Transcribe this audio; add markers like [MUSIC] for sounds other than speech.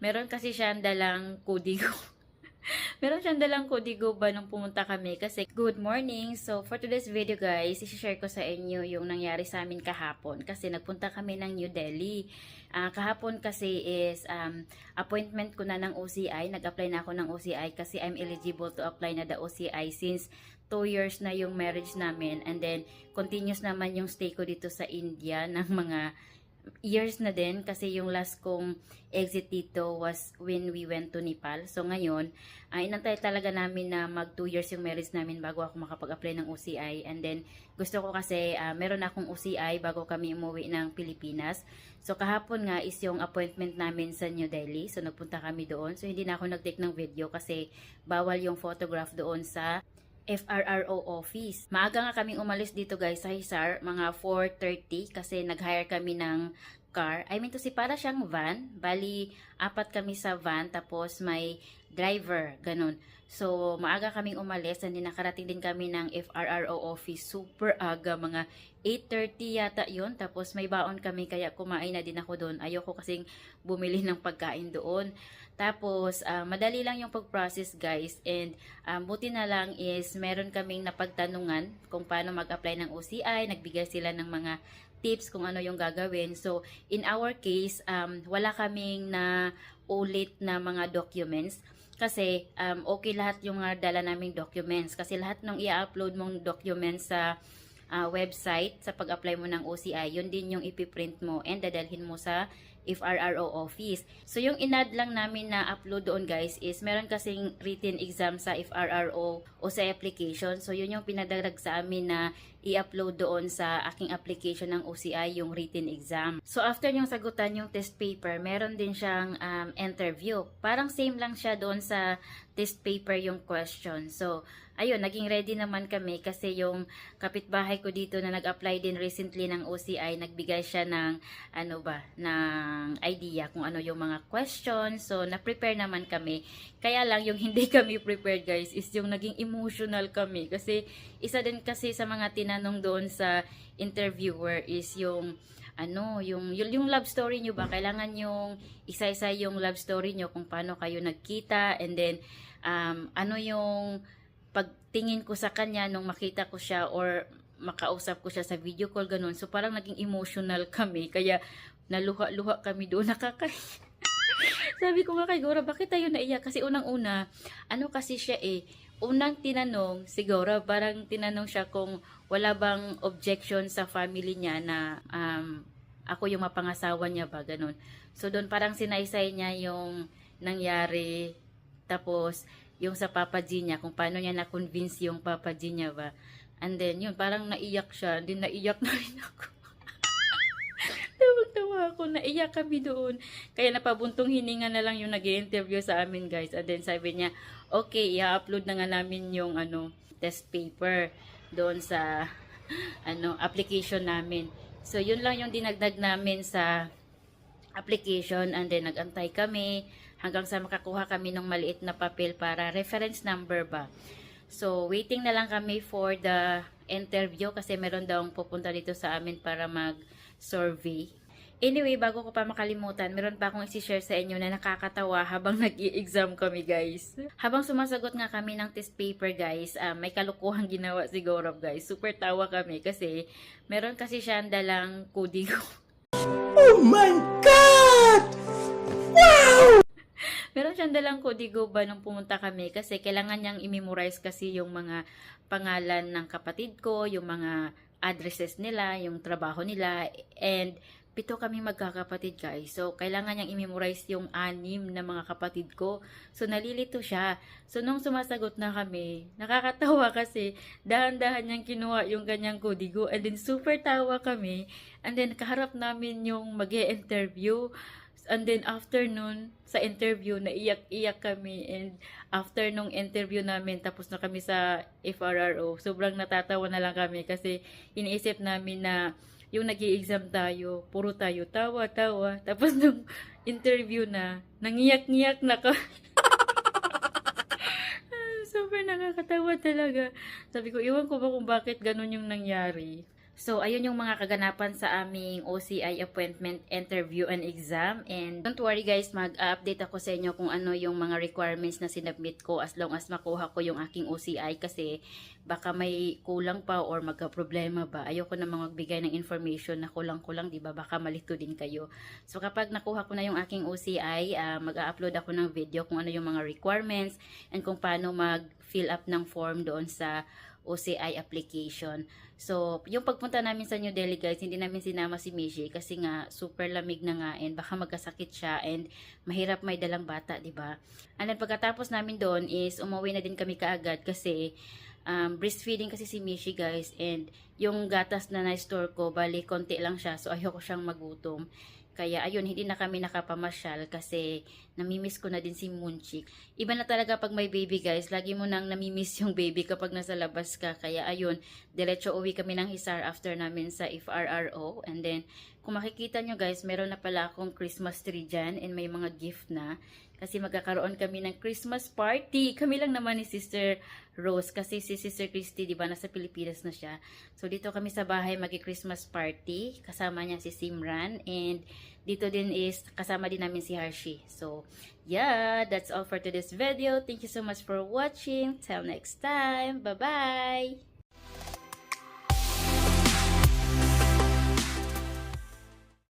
meron kasi siyang dalang kodigo. [LAUGHS] meron siyang dalang kodigo ba nung pumunta kami kasi good morning. So for today's video guys, i-share ko sa inyo yung nangyari sa amin kahapon kasi nagpunta kami ng New Delhi. Ah, kahapon kasi is um, appointment ko na ng OCI. Nag-apply na ako ng OCI kasi I'm eligible to apply na the OCI since 2 years na yung marriage namin and then continuous naman yung stay ko dito sa India ng mga years na din kasi yung last kong exit dito was when we went to Nepal. So ngayon, uh, inantay talaga namin na mag 2 years yung marriage namin bago ako makapag-apply ng OCI. And then gusto ko kasi uh, meron akong OCI bago kami umuwi ng Pilipinas. So kahapon nga is yung appointment namin sa New Delhi. So nagpunta kami doon. So hindi na ako nag-take ng video kasi bawal yung photograph doon sa FRRO office. Maaga nga kaming umalis dito guys sa Hisar, mga 4.30 kasi nag-hire kami ng car. I mean to si para siyang van. Bali, apat kami sa van tapos may driver, ganun. So, maaga kaming umalis and nakarating din kami ng FRRO office. Super aga, mga 8.30 yata yon Tapos may baon kami kaya kumain na din ako doon. Ayoko kasing bumili ng pagkain doon. Tapos, ah, madali lang yung pag-process guys. And um, buti na lang is meron kaming napagtanungan kung paano mag-apply ng OCI. Nagbigay sila ng mga tips kung ano yung gagawin. So, in our case, um, wala kaming na ulit na mga documents. Kasi, um, okay lahat yung mga dala naming documents. Kasi lahat ng i-upload mong documents sa ah, website sa pag-apply mo ng OCI, yun din yung ipiprint mo and dadalhin mo sa FRRO office. So, yung inad lang namin na upload doon guys is meron kasing written exam sa FRRO o sa application. So, yun yung pinadarag sa amin na i-upload doon sa aking application ng OCI yung written exam. So, after yung sagutan yung test paper, meron din siyang um, interview. Parang same lang siya doon sa test paper yung question. So, ayun, naging ready naman kami kasi yung kapitbahay ko dito na nag-apply din recently ng OCI, nagbigay siya ng ano ba, ng idea kung ano yung mga questions. So, na-prepare naman kami. Kaya lang, yung [LAUGHS] hindi kami prepared guys is yung naging emotional kami. Kasi, isa din kasi sa mga tinanong doon sa interviewer is yung ano, yung, yung, yung love story nyo ba? Kailangan yung isa-isa yung love story nyo kung paano kayo nagkita and then um, ano yung pagtingin ko sa kanya nung makita ko siya or makausap ko siya sa video call ganun. So parang naging emotional kami kaya naluha-luha kami doon [LAUGHS] nakakay. [LAUGHS] Sabi ko nga kay Gora, bakit tayo naiyak? Kasi unang-una, ano kasi siya eh, unang tinanong, siguro, parang tinanong siya kung wala bang objection sa family niya na um, ako yung mapangasawa niya ba, ganun. So, doon parang sinaysay niya yung nangyari, tapos, yung sa Papa G niya, kung paano niya na-convince yung Papa G niya ba. And then, yun, parang naiyak siya, din naiyak [LAUGHS] na rin ako. Tawag-tawa ako, naiyak kami doon. Kaya napabuntong hininga na lang yung nag interview sa amin, guys. And then sabi niya, okay, i-upload na nga namin yung ano, test paper doon sa ano, application namin. So, yun lang yung dinagdag namin sa application and then nagantay kami hanggang sa makakuha kami ng maliit na papel para reference number ba. So, waiting na lang kami for the interview kasi meron daw pupunta dito sa amin para mag-survey. Anyway, bago ko pa makalimutan, meron pa akong isi-share sa inyo na nakakatawa habang [LAUGHS] nag exam kami, guys. Habang sumasagot nga kami ng test paper, guys, ah, may kalukuhang ginawa si Gorob, guys. Super tawa kami kasi meron kasi siya dalang kodigo. [LAUGHS] Oh my God! [LAUGHS] Meron siyang dalang kodigo ba nung pumunta kami kasi kailangan niyang i-memorize kasi yung mga pangalan ng kapatid ko, yung mga addresses nila, yung trabaho nila, and pito kami magkakapatid guys. So, kailangan niyang i-memorize yung anim na mga kapatid ko. So, nalilito siya. So, nung sumasagot na kami, nakakatawa [LAUGHS] kasi dahan-dahan niyang kinuha yung kanyang kodigo and then super tawa kami. And then, kaharap namin yung mag interview And then after nun, sa interview, naiyak-iyak kami. And after nung interview namin, tapos na kami sa FRRO, sobrang natatawa na lang kami kasi iniisip namin na yung nag exam tayo, puro tayo tawa-tawa. [LAUGHS] Tapos nung interview na, nangiyak-ngiyak na ka. [LAUGHS] Super nakakatawa talaga. Sabi ko, iwan ko ba kung bakit ganun yung nangyari. So, ayun yung mga kaganapan sa aming OCI appointment interview and exam. And don't worry guys, mag-update ako sa inyo kung ano yung mga requirements na sinubmit ko as long as makuha ko yung aking OCI kasi baka may kulang pa or magka-problema ba. Ayoko na magbigay ng information na kulang-kulang, di ba? Baka malito din kayo. So, kapag nakuha ko na yung aking OCI, ah, mag-upload ako ng video kung ano yung mga requirements and kung paano mag-fill up ng form doon sa OCI application. So, yung pagpunta namin sa New Delhi guys, hindi namin sinama si Mishi kasi nga super lamig na nga and baka magkasakit siya and mahirap may dalang bata, di ba? And then pagkatapos namin doon is umuwi na din kami kaagad kasi um, breastfeeding kasi si Mishi guys and yung gatas na na-store ko, bali konti lang siya so ayoko siyang magutom. Kaya ayun, hindi na kami nakapamasyal kasi namimiss ko na din si Munchik. Iba na talaga pag may baby guys, lagi mo nang namimiss yung baby kapag nasa labas ka. Kaya ayun, diretso uwi kami ng Hisar after namin sa FRRO. And then, kung makikita nyo guys, meron na pala akong Christmas tree dyan and may mga gift na. Kasi magkakaroon kami ng Christmas party. Kami lang naman ni Sister Rose kasi si Sister Christy, di ba, nasa Pilipinas na siya. So, dito kami sa bahay magi-Christmas party. Kasama niya si Simran and dito din is kasama din namin si Hershey. So, yeah, that's all for today's video. Thank you so much for watching. Till next time. Bye-bye!